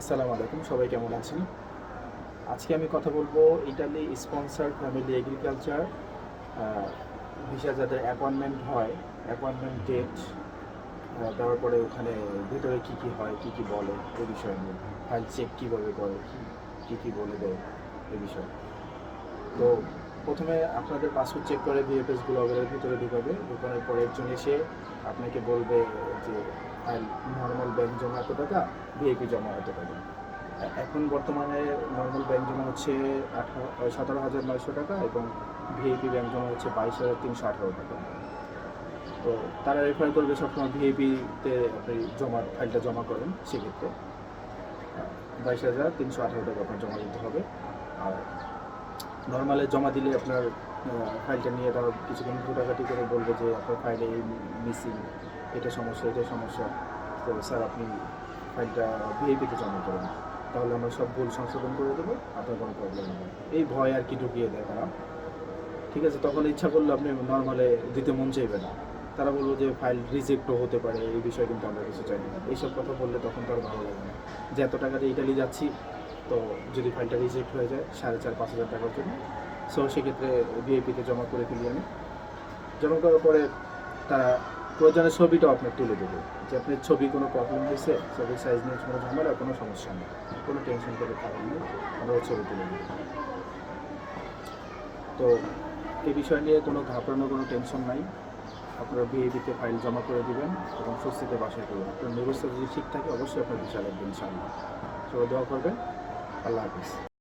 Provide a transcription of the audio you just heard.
আসসালামু আলাইকুম, সবাই কেমন আছেন? আজকে আমি কথা বলব Italy sponsor family agriculture visa যাদের অ্যাপয়েন্টমেন্ট হয় অ্যাপয়েন্টমেন্ট ডেট দেওয়ার পরে ওখানে ভিতরে কী কী হয়, কী কী বলে, এ বিষয় নিয়ে। ফাইল চেক কীভাবে করে, কী কী বলে দেয়, এ বিষয়ে। তো প্রথমে আপনাদের পাসপোর্ট চেক করে বিএফএসগুলো ওগুলোর ভিতরে ঢুকাবে। ঢুকানোর পরে একজন এসে আপনাকে বলবে যে নর্মাল ব্যাংক জমা এত টাকা ভিআইপি জমা এত টাকা। এখন বর্তমানে নর্মাল ব্যাংক জমা হচ্ছে আঠারো সতেরো হাজার নয়শো টাকা এবং ভিআইপি ব্যাংক জমা হচ্ছে বাইশ হাজার তিনশো আঠারো টাকা। তো তারা রেফার করবে সবসময় ভিআইপিতে আপনি জমা ফাইলটা জমা করেন সেক্ষেত্রে। বাইশ হাজার তিনশো আঠারো টাকা আপনার জমা দিতে হবে। আর নর্মালে জমা দিলে আপনার ফাইলটা নিয়ে তারা কিছুক্ষণ ঘোটাঘাটি করে বলবে যে আপনার ফাইলে এই মিসিং এটা সমস্যা এটা সমস্যা। তো স্যার, আপনি ফাইলটা ভিআইপিতে জমা করুন তাহলে আমরা সব ভুল সংশোধন করে দেবো, আপনার কোনো প্রবলেম নেই এই ভয় আর কি ঢুকিয়ে দেয় তারা। ঠিক আছে, তখন ইচ্ছা করলে আপনি নর্মালে দিতে মন চাইবে না। তারা বলব যে ফাইল রিজেক্টও হতে পারে, এই বিষয়ে কিন্তু আমরা কিছু চাই না এইসব কথা বললে তখন তো আর ভালো লাগে না। যে এত টাকা দিয়ে ইটালি যাচ্ছি তো যদি ফাইলটা রিজেক্ট হয়ে যায়, সাড়ে চার, পাঁচ হাজার টাকার জন্য। সো সেক্ষেত্রে ভিআইপিতে জমা করে ফেলি আমি। জমা করার পরে তারা প্রয়োজনে ছবিটাও আপনার তুলে দেবে। যে আপনার ছবি কোনো প্রবলেম হয়েছে, ছবির সাইজ নিয়ে কোনো ঝামেলা, কোনো সমস্যা নেই। কোনো টেনশন করে কারণ নেই, আমরা ছবি তুলে দেবো। তো এই বিষয় নিয়ে কোনো ঘাবড়ানোর কোনো টেনশন নাই। আপনারা বিএবিতে ফাইল জমা করে দিবেন এবং স্বস্তিতে বাসায় করবেন আপনার ব্যবস্থা যদি ঠিক থাকে, অবশ্যই আপনার বিশাল একদিন সামনে সবাই দোয়া করবেন। আল্লাহ হাফিজ।